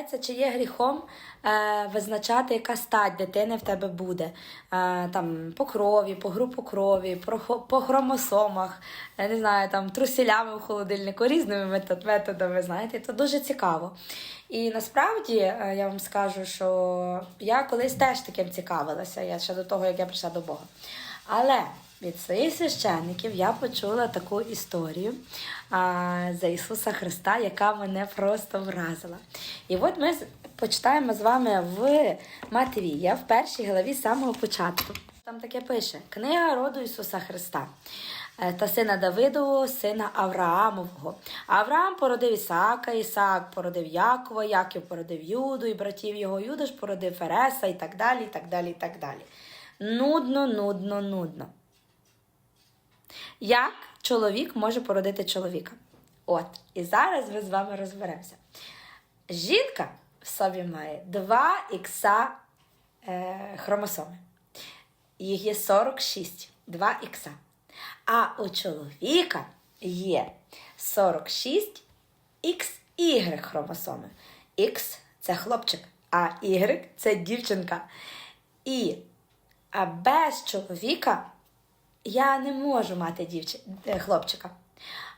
Виявляється, чи є гріхом е, визначати, яка стать дитини в тебе буде. Е, там, по крові, по групу крові, по, по хромосомах, я не знаю, там, трусілями в холодильнику, різними метод, методами, знаєте, це дуже цікаво. І насправді е, я вам скажу, що я колись теж таким цікавилася, я ще до того, як я прийшла до Бога. Але від своїх священників я почула таку історію а, за Ісуса Христа, яка мене просто вразила. І от ми почитаємо з вами в Матвія, в першій главі з самого початку. Там таке пише: Книга роду Ісуса Христа. е, Та сина Давидового, сина Авраамового. Авраам породив Ісаака, Ісаак породив Якова, Яків породив Юду, і братів його Юда ж породив Фереса, і так далі, і так далі, і так далі. Нудно, нудно, нудно. Як чоловік може породити чоловіка? От, і зараз ми з вами розберемося. Жінка в собі має 2 ікса е, хромосоми. Їх є 46, 2 ікса. А у чоловіка є 46 XY хромосоми. X це хлопчик, а Y це дівчинка. І а без чоловіка я не можу мати дівчи... е, хлопчика.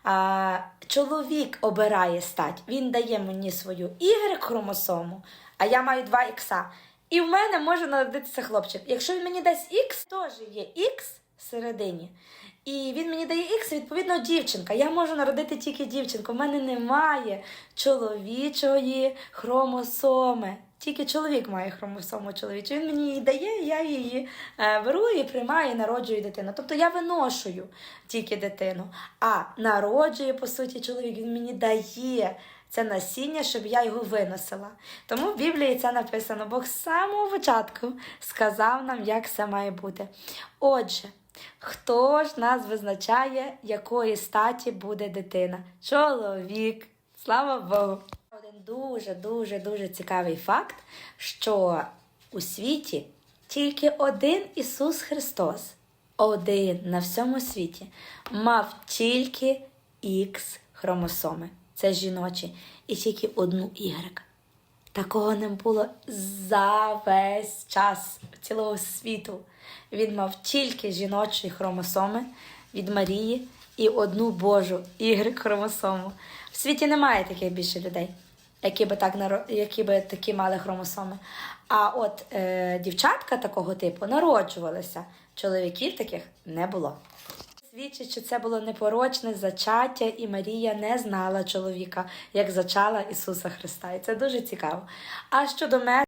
А, чоловік обирає стать. Він дає мені свою Y-хромосому, а я маю 2 ікса. І в мене може народитися хлопчик. Якщо він мені дасть X, теж є X всередині. І він мені дає X, відповідно, дівчинка. Я можу народити тільки дівчинку. У мене немає чоловічої хромосоми. Тільки чоловік має хромосому чоловічу. Він мені її дає, я її е, беру і приймаю і народжую дитину. Тобто я виношую тільки дитину, а народжує, по суті, чоловік. Він мені дає це насіння, щоб я його виносила. Тому в Біблії це написано. Бог з самого початку сказав нам, як це має бути. Отже, хто ж нас визначає, якої статі буде дитина? Чоловік. Слава Богу! Один дуже, дуже, дуже цікавий факт, що у світі тільки один Ісус Христос, один на всьому світі, мав тільки Х хромосоми. Це жіночі, і тільки одну Y. Такого не було за весь час цілого світу. Він мав тільки жіночі хромосоми від Марії і одну Божу Y хромосому. В світі немає таких більше людей, які би так які би такі мали хромосоми. А от е, дівчатка такого типу народжувалися. Чоловіків таких не було. Свідчить, що це було непорочне зачаття, і Марія не знала чоловіка, як зачала Ісуса Христа. І це дуже цікаво. А щодо мене.